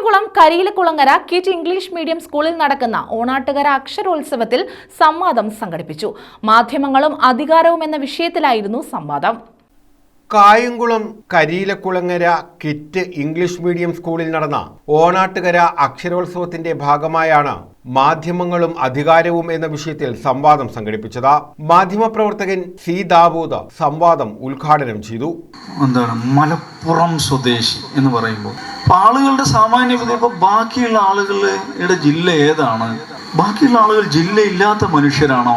Kayamkulam Kariyilakulangara kit English medium സ്കൂളിൽ നടക്കുന്ന ഓണാട്ടുകര അക്ഷരോത്സവത്തിൽ സംവാദം സംഘടിപ്പിച്ചു. മാധ്യമങ്ങളും അധികാരവും എന്ന വിഷയത്തിലായിരുന്നു സംവാദം. Kayamkulam Kariyilakulangara kit English medium സ്കൂളിൽ നടന്ന ഓണാട്ടുകര അക്ഷരോത്സവത്തിന്റെ ഭാഗമായാണ് മാധ്യമങ്ങളും അധികാരവും എന്ന വിഷയത്തിൽ സംവാദം സംഘടിപ്പിച്ചത്. മാധ്യമപ്രവർത്തകൻ സി. ദാവൂദ് സംവാദം ഉദ്ഘാടനം ചെയ്തു. എന്താണ്? മലപ്പുറം സ്വദേശി എന്ന് പറയുമ്പോൾ ഇപ്പൊ ആളുകളുടെ സാമാന്യ ബുദ്ധി ഇപ്പൊ ബാക്കിയുള്ള ആളുകളുടെ ജില്ല ഏതാണ്? ബാക്കിയുള്ള ആളുകൾ ജില്ലയില്ലാത്ത മനുഷ്യരാണോ?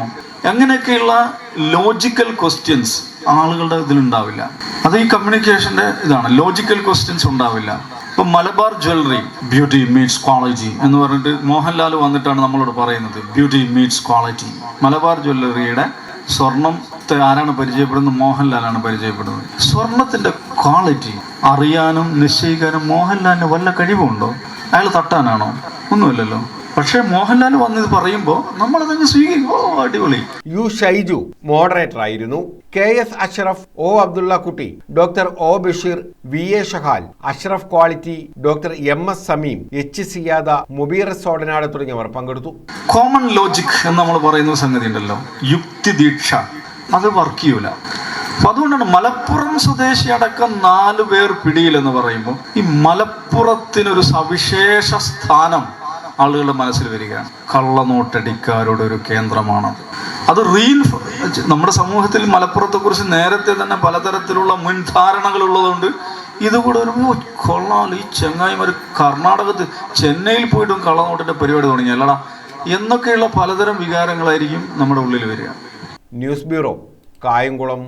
അങ്ങനെയൊക്കെയുള്ള ലോജിക്കൽ ക്വസ്റ്റ്യൻസ് ആളുകളുടെ ഇതിലുണ്ടാവില്ല. അത് ഈ കമ്മ്യൂണിക്കേഷന്റെ ഇതാണ്. ലോജിക്കൽ ക്വസ്റ്റ്യൻസ് ഉണ്ടാവില്ല. ഇപ്പൊ Malabar jewellery beauty meets quality എന്ന് പറഞ്ഞിട്ട് മോഹൻലാൽ വന്നിട്ടാണ് നമ്മളോട് പറയുന്നത്. ബ്യൂട്ടി മീറ്റ്സ് ക്വാളിറ്റി മലബാർ ജ്വല്ലറിയുടെ സ്വർണത്തെ ആരാണ് പരിചയപ്പെടുന്നത്? മോഹൻലാലാണ് പരിചയപ്പെടുന്നത്. സ്വർണത്തിന്റെ ക്വാളിറ്റി അറിയാനും നിശ്ചയിക്കാനും മോഹൻലാലിന് വല്ല കഴിവുണ്ടോ? അയാൾ തട്ടാനാണോ? ഒന്നുമില്ലല്ലോ. പക്ഷേ മോഹൻലാൽ വന്നത് പറയുമ്പോൾ നമ്മളതങ്ങ് സ്വീകരിക്കും. അടിപൊളി. യു ഷൈജു മോഡറേറ്റർ ആയിരുന്നു. K S Ashraf O Abdulla Kutty doctor O Basheer V A Shahal Ashraf quality doctor M S Sameem H Siyada Mubeer Sodanad തുടങ്ങിയവർ പങ്കെടുത്തു. കോമൺ ലോജിക് എന്ന് നമ്മൾ പറയുന്ന സംഗതി ഉണ്ടല്ലോ. യുക്തി ദീക്ഷ അത് വർക്ക് ചെയ്യൂല. അപ്പൊ അതുകൊണ്ടാണ് മലപ്പുറം സ്വദേശി അടക്കം നാലു പേർ പിടിയിലെന്ന് പറയുമ്പോൾ ഈ മലപ്പുറത്തിനൊരു സവിശേഷ സ്ഥാനം ആളുകളുടെ മനസ്സിൽ വരികയാണ് കള്ളനോട്ടടിക്കാരുടെ ഒരു കേന്ദ്രമാണത്. അത് റീൻ നമ്മുടെ സമൂഹത്തിൽ മലപ്പുറത്തെ കുറിച്ച് നേരത്തെ തന്നെ പലതരത്തിലുള്ള മുൻധാരണകൾ ഉള്ളതുകൊണ്ട് ഇതുകൂടെ ഒരു കൊള്ളാൽ കൊള്ളാം. ഈ ചെങ്ങായിമാർ കർണാടകത്തിൽ ചെന്നൈയിൽ പോയിട്ടും കള്ളനോട്ടിന്റെ പരിപാടി തുടങ്ങി. അല്ലടാ. എന്നൊക്കെയുള്ള പലതരം വികാരങ്ങളായിരിക്കും നമ്മുടെ ഉള്ളിൽ വരിക. News bureau Kayamkulam.